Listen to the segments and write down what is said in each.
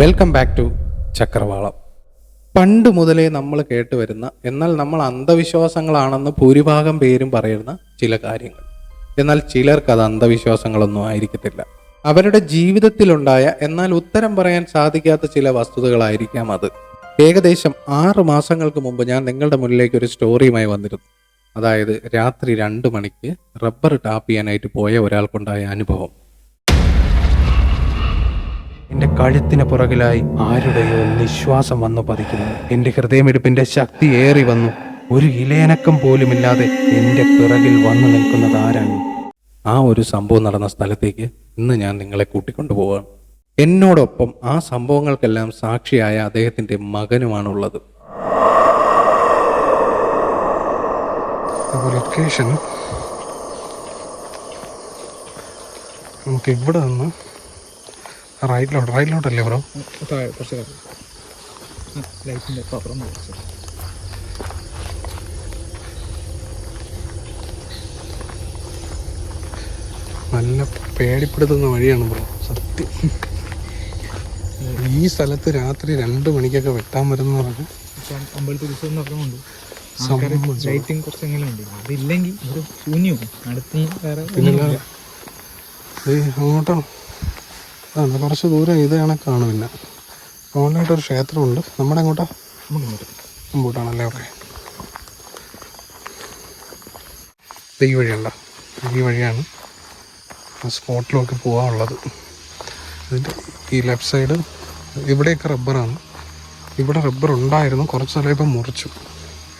Welcome back to ചക്രവാളം. പണ്ട് മുതലേ നമ്മൾ കേട്ടുവരുന്ന എന്നാൽ നമ്മൾ അന്ധവിശ്വാസങ്ങളാണെന്ന് ഭൂരിഭാഗം പേരും പറയുന്ന ചില കാര്യങ്ങൾ. എന്നാൽ ചിലർക്ക് അത് അന്ധവിശ്വാസങ്ങളൊന്നും ആയിരിക്കത്തില്ല. അവരുടെ ജീവിതത്തിലുണ്ടായ എന്നാൽ ഉത്തരം പറയാൻ സാധിക്കാത്ത ചില വസ്തുതകളായിരിക്കാം അത്. ഏകദേശം ആറ് മാസങ്ങൾക്ക് മുമ്പ് ഞാൻ നിങ്ങളുടെ മുന്നിലേക്ക് ഒരു സ്റ്റോറിയുമായി വന്നിരുന്നു. അതായത് രാത്രി രണ്ട് മണിക്ക് റബ്ബർ ടാപ്പ് ചെയ്യാനായിട്ട് പോയ ഒരാൾക്കുണ്ടായ അനുഭവം. എന്റെ കഴുത്തിന് പുറകിലായി ആരുടെയോ നിശ്വാസം വന്നു പതിക്കുന്നു. എന്റെ ഹൃദയമിടിപ്പിന്റെ ശക്തി ഏറി വന്നു. ഒരു ഇലയനക്കം പോലുമില്ലാതെ എന്റെ പിറകിൽ വന്നു നിൽക്കുന്നത് ആരാണ്? ആ ഒരു സംഭവം നടന്ന സ്ഥലത്തേക്ക് ഇന്ന് ഞാൻ നിങ്ങളെ കൂട്ടിക്കൊണ്ടുപോവാണ് എന്നോടൊപ്പം ആ സംഭവങ്ങൾക്കെല്ലാം സാക്ഷിയായ അദ്ദേഹത്തിന്റെ മകനുമാണുള്ളത്. നമുക്ക് ഇവിടെ നിന്ന് റൈറ്റിലോട്ട് റൈറ്റിലോട്ടല്ലേ ബ്രോ? താഴെ കുറച്ച് ലൈറ്റിന്റെ കുറച്ച്. നല്ല പേടിപ്പെടുത്തുന്ന വഴിയാണ് ബ്രോ സത്യം. ഈ സ്ഥലത്ത് രാത്രി രണ്ട് മണിക്കൊക്കെ വെട്ടാൻ വരുന്ന പറഞ്ഞു ഇപ്പം അമ്പലത്തിൽ ഉത്സവം നടക്കുന്നുണ്ട്. സംഭവം ലൈറ്റിംഗ് കുറച്ചെങ്കിലും ഉണ്ട്. അതില്ലെങ്കിൽ ഒരു ശൂന്യവും അടുത്തുനിന്ന് വേറെ പിന്നില്ല അങ്ങോട്ടോ. എന്നാ കുറച്ച് ദൂരം ഇത് കണക്കാണ് പിന്നെ ഓൺലൈനായിട്ട് ഒരു ക്ഷേത്രമുണ്ട്. നമ്മുടെ അങ്ങോട്ടാ? മുമ്പോട്ടാണല്ലേ ഓക്കെ. ഈ വഴിയുണ്ടോ ഈ വഴിയാണ് സ്പോട്ടിലൊക്കെ പോകാനുള്ളത് ഇതിന്റെ ഈ ലെഫ്റ്റ് സൈഡ് ഇവിടെയൊക്കെ റബ്ബറാണ്. ഇവിടെ റബ്ബർ ഉണ്ടായിരുന്നു. കുറച്ച് സ്ഥലം ഇപ്പം മുറിച്ചു.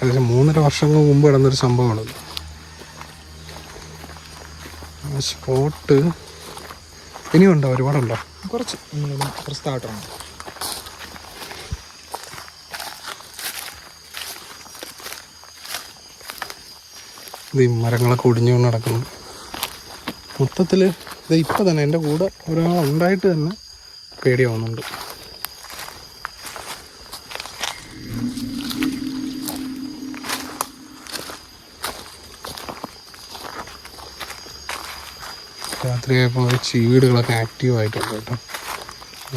ഏകദേശം മൂന്നര വർഷങ്ങൾക്ക് മുമ്പ് കിടന്നൊരു സംഭവമാണത്. സ്പോട്ട് ഇനിയുണ്ടോ ഒരുപാടുണ്ടോ? കുറച്ച്. പ്രസ്താവട്ടാണ് കുറച്ച് താഴ്ത്തണം ഇത് മരങ്ങളൊക്കെ ഒടിഞ്ഞു കൊണ്ട് നടക്കുന്നു മൊത്തത്തിൽ ഇത് ഇപ്പം തന്നെ എന്റെ കൂടെ ഒരാളുണ്ടായിട്ട് തന്നെ പേടിയാവുന്നുണ്ട് രാത്രിയായപ്പോൾ ചീവീടുകളൊക്കെ ആക്റ്റീവ് ആയിട്ടുണ്ട് കേട്ടോ.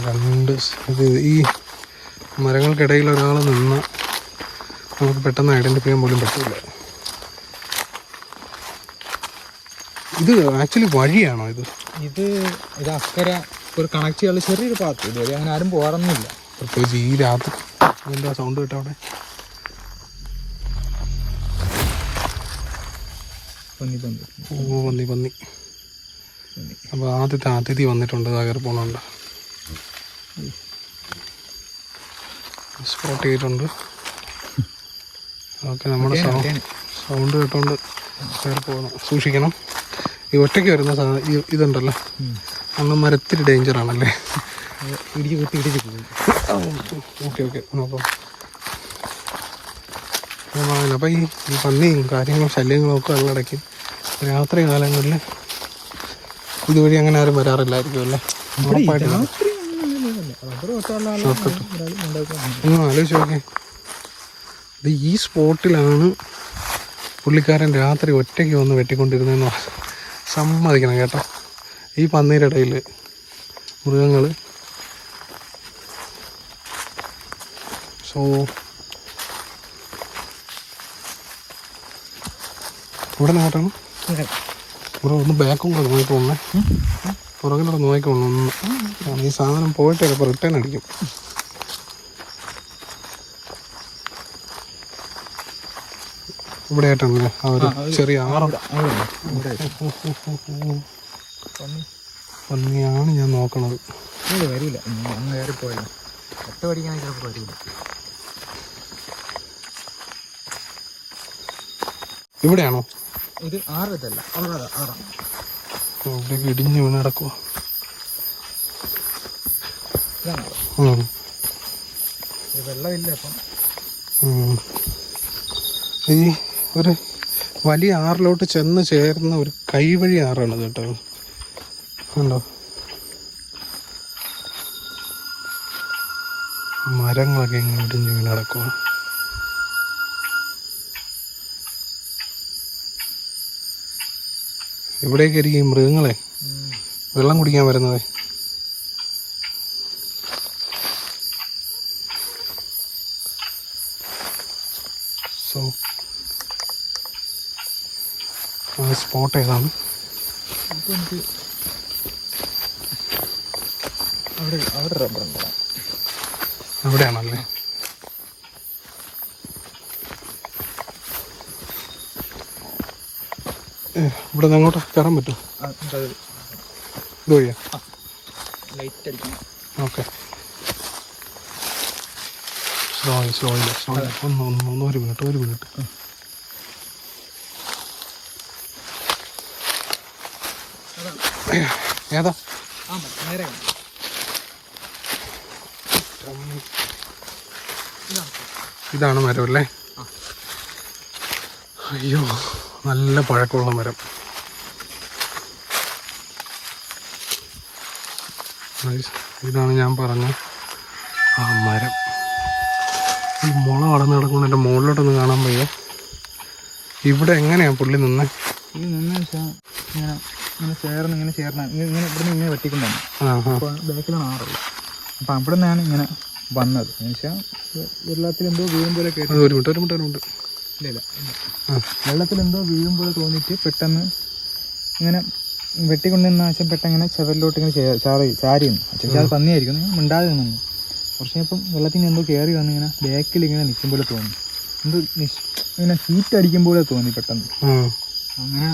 രണ്ട് ഇത് ഈ മരങ്ങൾക്കിടയിൽ ഒരാൾ നിന്ന് നമുക്ക് പെട്ടെന്ന് ഐഡന്റിഫൈ ചെയ്യാൻ പോലും പറ്റില്ല ഇത് ആക്ച്വലി വഴിയാണോ ഇത്? ഇത് ഇത് അക്കര ഒരു കണക്ട് ചെയ്യാനുള്ള ചെറിയൊരു പാത്ത് ഇതുവരെ അങ്ങനെ ആരും പോകാറൊന്നുമില്ല. പ്രത്യേകിച്ച് ഈ രാത്രി എന്താ സൗണ്ട് കേട്ടോ അവിടെ? പന്നി പന്നി. ഓ പന്നി പന്നി. അപ്പോൾ ആദ്യത്തെ അതിഥി വന്നിട്ടുണ്ട് കയറി പോണുണ്ട്. സ്പോട്ട് ചെയ്തിട്ടുണ്ട്. ഓക്കെ നമ്മുടെ സൗണ്ട് കേട്ടോണ്ട് കയറി പോകണം സൂക്ഷിക്കണം. ഈ ഒറ്റയ്ക്ക് വരുന്ന സാധനം ഇതുണ്ടല്ലോ. അന്ന് മരത്തിൽ ഡേഞ്ചറാണല്ലേ ഇടിച്ച് കുത്തി ഇടിച്ച് പോകും. Okay okay. നോക്കാം അപ്പോൾ ഈ പന്നിയും കാര്യങ്ങളും ശല്യങ്ങളും ഒക്കെ ഉള്ളിടയ്ക്ക് രാത്രി കാലങ്ങളിൽ ഇതുവഴി അങ്ങനെ ആരും വരാറില്ലായിരിക്കും അല്ലേ ഒന്നും ആലോചിച്ച് നോക്കേ ഇത് ഈ സ്പോട്ടിലാണ് പുള്ളിക്കാരൻ രാത്രി ഒറ്റയ്ക്ക് വന്ന് വെട്ടിക്കൊണ്ടിരുന്നതെന്ന് സമ്മതിക്കണം കേട്ടോ. ഈ പന്നീരുടെ ഇടയിൽ മൃഗങ്ങൾ സോ ഇവിടെ നോട്ടാണ് ഇവിടെ ഒന്ന് ബാക്കും കൂടെ നോക്കിക്കോണേ പുറകിലൂടെ നോക്കിക്കോണം ഒന്ന് കാരണം ഈ സാധനം പോയിട്ട് ചിലപ്പോൾ റിട്ടേൺ അടിക്കും. ഇവിടെ ആയിട്ടാണല്ലേ ആ ഒരു ചെറിയ ആറ്. പന്നിയാണ് ഞാൻ നോക്കണത്. കയറി ചിലപ്പോൾ വരില്ല. ഇവിടെയാണോ? ഇത് ആറ് ഇതല്ല അവിടെ ആറാം ഇവിടേക്ക് ഇടിഞ്ഞ് വീണ് കിടക്കുക വെള്ളമില്ല അപ്പം. ഈ ഒരു വലിയ ആറിലോട്ട് ചെന്ന് ചേർന്ന ഒരു കൈവഴി ആറാണ് കേട്ടോ. ഉണ്ടോ മരങ്ങളൊക്കെ ഇങ്ങനെ ഇടിഞ്ഞു വീണ് കിടക്കുക ഇവിടേക്കായിരിക്കും മൃഗങ്ങളെ? വെള്ളം കുടിക്കാൻ വരുന്നത്. സോ സ്പോട്ട് ഏതാണ്? അവിടെ അവിടെ റബ്ബർ അവിടെയാണല്ലേ? ഇവിടെ നിന്ന് അങ്ങോട്ട് കയറാൻ പറ്റുമോ? ലൈറ്റ് അടിക്കണം. ഓക്കെ. സ്ലോ സ്ലോ സ്ലോ ഒന്ന് ഒന്ന് ഒന്ന് ഒരു മിനിറ്റ് ഒരു മിനിറ്റ് ഏതാ? ഇതാണ് മരം അല്ലേ. അയ്യോ നല്ല പഴക്കമുള്ള മരം. ഇതാണ് ഞാൻ പറഞ്ഞ ആ മരം. ഈ മുള വളർന്ന് കിടക്കുന്ന എന്റെ മുകളിലോട്ടൊന്ന് കാണാൻ വയ്യ. ഇവിടെ എങ്ങനെയാണ് പുള്ളി നിന്നെ? ഇത് നിന്ന് വെച്ചാൽ ഇങ്ങനെ ഇങ്ങനെ ചേർന്ന് ഇങ്ങനെ ചേർന്ന് ഇങ്ങനെ ഇവിടുന്ന് ഇങ്ങനെ വെട്ടിക്കൊണ്ടാണ് അപ്പോൾ ബാക്കിലാണ് ആറുള്ളത്. അപ്പം അവിടെ നിന്നാണ് ഇങ്ങനെ വന്നത്. എന്നുവെച്ചാൽ വെള്ളത്തിൽ എന്തോ വീഴും പോലെ കേട്ടു ഒരു മിനിറ്റ് ഒരു മിനിറ്റ് ഒരു മിനിറ്റ്. ഇല്ല ഇല്ല വെള്ളത്തിൽ എന്തോ വീഴും പോലെ തോന്നിയിട്ട് പെട്ടെന്ന് ഇങ്ങനെ വെട്ടിക്കൊണ്ടിരുന്ന ആശം പെട്ടെന്ന് ഇങ്ങനെ ചവരിലോട്ട് ഇങ്ങനെ ചാറി ചാരി നിന്നു അച്ഛൻ അത് പന്നിയായിരിക്കും. മിണ്ടാതെ നിന്നു. കുറച്ച് ഇപ്പം വെള്ളത്തിൽ നിന്ന് എന്തോ കയറി വന്ന് ഇങ്ങനെ ബാക്കിൽ ഇങ്ങനെ നിൽക്കും പോലെ തോന്നി. എന്ത് ഇങ്ങനെ ഹീറ്റ് അടിക്കും പോലെ തോന്നി പെട്ടെന്ന്. അങ്ങനെ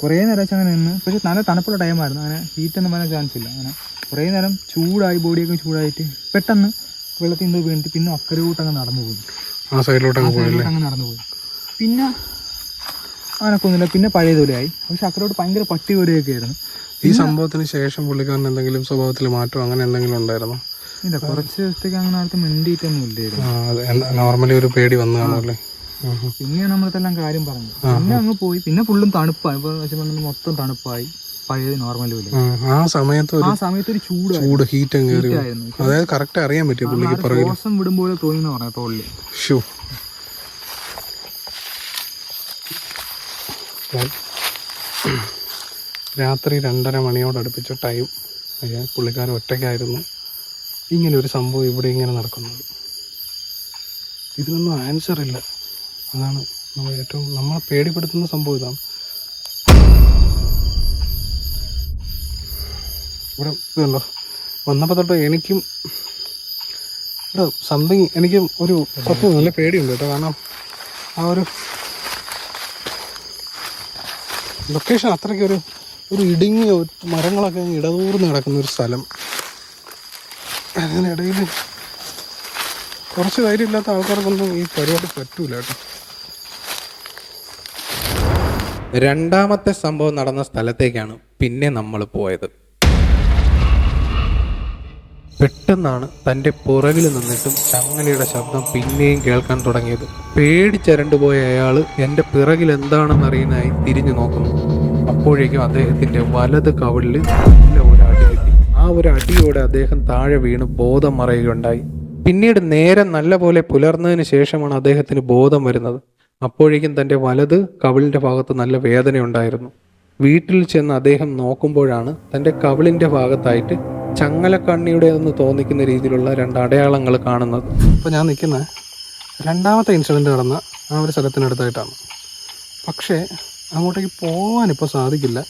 കുറേ നേരം വെച്ച് അങ്ങനെ നിന്ന്. പക്ഷേ നല്ല തണുപ്പുള്ള ടൈമായിരുന്നു അങ്ങനെ ഹീറ്റ് ഒന്നും വരാൻ ചാൻസ് ഇല്ല. അങ്ങനെ കുറേ നേരം ചൂടായി ബോഡിയൊക്കെ ചൂടായിട്ട് പെട്ടെന്ന് വെള്ളത്തിൽ എന്തോ വീണിട്ട് പിന്നെ അക്കരോട്ട് അങ്ങ് നടന്നു പോയി. ആ സൈഡിലോട്ട് അങ്ങ് നടന്നു പോയി. പിന്നെ അങ്ങനൊക്കൊന്നുമില്ല പിന്നെ പഴയ ആയി പക്ഷെ അക്കരോട് ഭയങ്കര പട്ടി പോലെയൊക്കെ ആയിരുന്നു. ഈ സംഭവത്തിന് ശേഷം പുള്ളിക്കാരൻ എന്തെങ്കിലും സ്വഭാവത്തിൽ മാറ്റം അങ്ങനെ എന്തെങ്കിലും ഉണ്ടായിരുന്നോ? ഇല്ല കുറച്ച് ദിവസത്തേക്ക് അങ്ങനെ ആൾക്ക് മിണ്ടിയിട്ടൊന്നും ഇല്ലായിരുന്നു. നോർമലി ഒരു പേടി വന്നു കാണുമല്ലേ. പിന്നെയാണ് നമ്മളെല്ലാം കാര്യം പറഞ്ഞത് പിന്നെ അങ്ങ് പോയി. പിന്നെ ഫുള്ളും തണുപ്പായി. മൊത്തം തണുപ്പായി. പഴയത് നോർമൽ പോലെ ആ, സമയത്ത് ആ സമയത്ത് ഒരു ചൂട് ചൂട് ഹീറ്റ് അതായത് കറക്റ്റ് അറിയാൻ പറ്റിയ പുള്ളിക്ക് ശ്വാസം വിടുമ്പോൾ തോന്നി പറഞ്ഞ തോളിൽ ഷൂ രാത്രി രണ്ടര മണിയോട് അടുപ്പിച്ച ടൈം അയ്യാ പുള്ളിക്കാരൻ ഒറ്റയ്ക്കായിരുന്നു. ഇങ്ങനെ ഒരു സംഭവം ഇവിടെ ഇങ്ങനെ നടക്കുന്നത്. ഇതിനൊന്നും ആൻസർ ഇല്ല. അതാണ് നമ്മൾ ഏറ്റവും നമ്മളെ പേടിപ്പെടുത്തുന്ന സംഭവം ഇതാണ്. ഇവിടെ ഇതുണ്ടോ? വന്നപ്പോൾ തൊട്ട് എനിക്കും ഇവിടെ സംതിങ് എനിക്കും ഒരു സത്യം നല്ല പേടിയുണ്ട് കേട്ടോ. കാരണം ആ ഒരു ലൊക്കേഷൻ അത്രയ്ക്ക് ഒരു ഒരു ഇടുങ്ങിയ മരങ്ങളൊക്കെ ഇടതൂർന്ന് കിടക്കുന്ന ഒരു സ്ഥലം. അങ്ങനെ ഇടയിൽ കുറച്ച് ധൈര്യമില്ലാത്ത ആൾക്കാർക്കൊന്നും ഈ പരിപാടി പറ്റൂല കേട്ടോ. രണ്ടാമത്തെ സംഭവം നടന്ന സ്ഥലത്തേക്കാണ് പിന്നെ നമ്മൾ പോയത്. പെട്ടെന്നാണ് തന്റെ പുറകിൽ നിന്നിട്ടും ചങ്ങലയുടെ ശബ്ദം പിന്നെയും കേൾക്കാൻ തുടങ്ങിയത്. പേടിച്ചരണ്ടുപോയ അയാൾ എന്റെ പിറകിൽ എന്താണെന്ന് അറിയുന്നതായി തിരിഞ്ഞു നോക്കുന്നു. അപ്പോഴേക്കും അദ്ദേഹത്തിന്റെ വലത് കവിളിൽ നല്ല ഒരു അടി കിട്ടി. ആ ഒരു അടിയോടെ അദ്ദേഹം താഴെ വീണ് ബോധം മറയുകയുണ്ടായി. പിന്നീട് നേരം നല്ലപോലെ പുലർന്നതിന് ശേഷമാണ് അദ്ദേഹത്തിന് ബോധം വരുന്നത്. അപ്പോഴേക്കും തന്റെ വലത് കവിളിന്റെ ഭാഗത്ത് നല്ല വേദനയുണ്ടായിരുന്നു. വീട്ടിൽ ചെന്ന് അദ്ദേഹം നോക്കുമ്പോഴാണ് തന്റെ കവിളിന്റെ ഭാഗത്തായിട്ട് ചങ്ങലക്കണ്ണിയുടെ എന്ന് തോന്നിക്കുന്ന രീതിയിലുള്ള രണ്ട് അടയാളങ്ങൾ കാണുന്നത്. ഇപ്പോൾ ഞാൻ നിൽക്കുന്ന രണ്ടാമത്തെ ഇൻസിഡന്റ് നടന്ന ആ ഒരു സ്ഥലത്തിനടുത്തായിട്ടാണ് പക്ഷേ അങ്ങോട്ടേക്ക് പോകാൻ ഇപ്പോൾ സാധിക്കില്ല.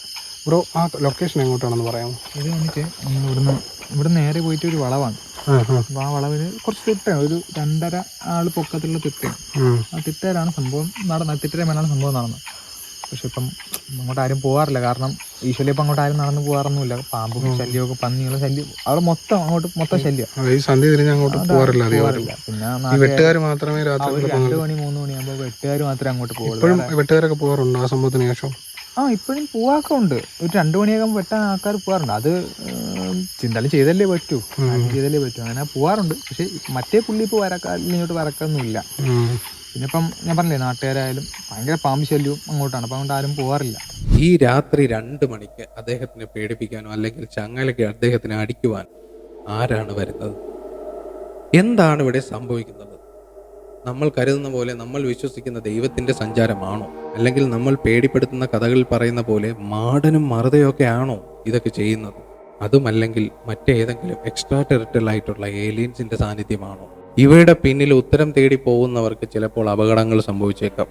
ബ്രോ ആ ലൊക്കേഷൻ എങ്ങോട്ടാണെന്ന് പറയാമോ? ഇത് വന്നിട്ട് ഇവിടുന്ന് ഇവിടെ നേരെ പോയിട്ട് ഒരു വളവാണ്. അപ്പോൾ ആ. വളവിൽ കുറച്ച് തിട്ടയാണ്. ഒരു രണ്ടര ആൾ പൊക്കത്തിലുള്ള തിട്ടയാണ്. ആ തിട്ടയിലാണ് സംഭവം നടന്നത്. തിട്ടയുടെ മേലാണ് സംഭവം നടന്നത്. പക്ഷെ ഇപ്പം അങ്ങോട്ട് ആരും പോകാറില്ല കാരണം ഈശ്വലി ഇപ്പം അങ്ങോട്ട് ആരും നടന്നു പോകാറൊന്നുമില്ല പാമ്പും ശല്യമൊക്കെ പന്നികളും ശല്യം അവിടെ മൊത്തം അങ്ങോട്ട് മൊത്തം ശല്യം. ഈ സന്ധ്യ തിരിഞ്ഞ് അങ്ങോട്ട് പോകാറില്ല പിന്നെ വെട്ടുകാർ മാത്രമേ രാത്രി രണ്ട് മണി മൂന്ന് മണിയാകുമ്പോൾ വെട്ടുകാർ മാത്രമേ അങ്ങോട്ട് പോകുള്ളൂ വെട്ടുകാരൊക്കെ പോകാറുണ്ടോ ആ സംഭവത്തിന് ശേഷം? ആ ഇപ്പോഴും പോവാക്കെ ഉണ്ട്. ഒരു രണ്ട് മണിയാകുമ്പോൾ വെട്ടാൻ ആൾക്കാർ പോകാറുണ്ട് അത് ചിന്തലും ചെയ്തല്ലേ പറ്റൂ. ചെയ്തല്ലേ പറ്റൂ. അങ്ങനെ പോവാറുണ്ട്. പക്ഷെ മറ്റേ പുള്ളി ഇപ്പോൾ വരക്കാ ഇങ്ങോട്ട് വരക്കൊന്നുമില്ല. പിന്നെ ഇപ്പം ഞാൻ പറഞ്ഞില്ലേ നാട്ടുകാരായാലും ഭയങ്കര പാമ്പ് ശല്യവും അങ്ങോട്ടാണ്. അപ്പം അതുകൊണ്ട് ആരും പോകാറില്ല ഈ രാത്രി രണ്ട് മണിക്ക് അദ്ദേഹത്തിനെ പേടിപ്പിക്കാനോ അല്ലെങ്കിൽ ചങ്ങലയ്ക്ക് അദ്ദേഹത്തിനെ അടിക്കുവാൻ ആരാണ് വരുന്നത്? എന്താണ് ഇവിടെ സംഭവിക്കുന്നത്? നമ്മൾ കരുതുന്ന പോലെ നമ്മൾ വിശ്വസിക്കുന്ന ദൈവത്തിന്റെ സഞ്ചാരമാണോ? അല്ലെങ്കിൽ നമ്മൾ പേടിപ്പെടുത്തുന്ന കഥകളിൽ പറയുന്ന പോലെ മാടനും മറുതയൊക്കെ ആണോ ഇതൊക്കെ ചെയ്യുന്നത്? അതുമല്ലെങ്കിൽ മറ്റേതെങ്കിലും എക്സ്ട്രാ ടെറിട്ടൽ ആയിട്ടുള്ള ഏലിയൻസിന്റെ സാന്നിധ്യമാണോ? ഇവയുടെ പിന്നിൽ ഉത്തരം തേടി പോകുന്നവർക്ക് ചിലപ്പോൾ അപകടങ്ങൾ സംഭവിച്ചേക്കാം.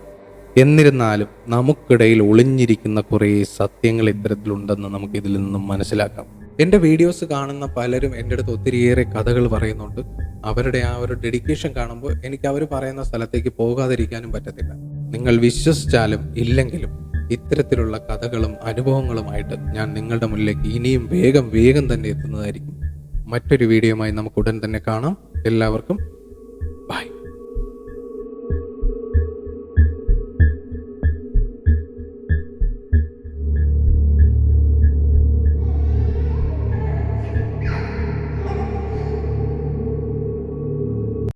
എന്നിരുന്നാലും നമുക്കിടയിൽ ഒളിഞ്ഞിരിക്കുന്ന കുറേ സത്യങ്ങൾ ഇത്തരത്തിലുണ്ടെന്ന് നമുക്ക് ഇതിൽ നിന്നും മനസ്സിലാക്കാം. എന്റെ വീഡിയോസ് കാണുന്ന പലരും എന്റെ അടുത്ത് ഒത്തിരിയേറെ കഥകൾ പറയുന്നുണ്ട്. അവരുടെ ആ ഒരു ഡെഡിക്കേഷൻ കാണുമ്പോൾ എനിക്ക് അവർ പറയുന്ന സ്ഥലത്തേക്ക് പോകാതിരിക്കാനും പറ്റത്തില്ല. നിങ്ങൾ വിശ്വസിച്ചാലും ഇല്ലെങ്കിലും ഇത്തരത്തിലുള്ള കഥകളും അനുഭവങ്ങളുമായിട്ട് ഞാൻ നിങ്ങളുടെ മുന്നിലേക്ക് ഇനിയും വേഗം വേഗം തന്നെ എത്തുന്നതായിരിക്കും. മറ്റൊരു വീഡിയോയുമായി നമുക്ക് ഉടൻ തന്നെ കാണാം. എല്ലാവർക്കും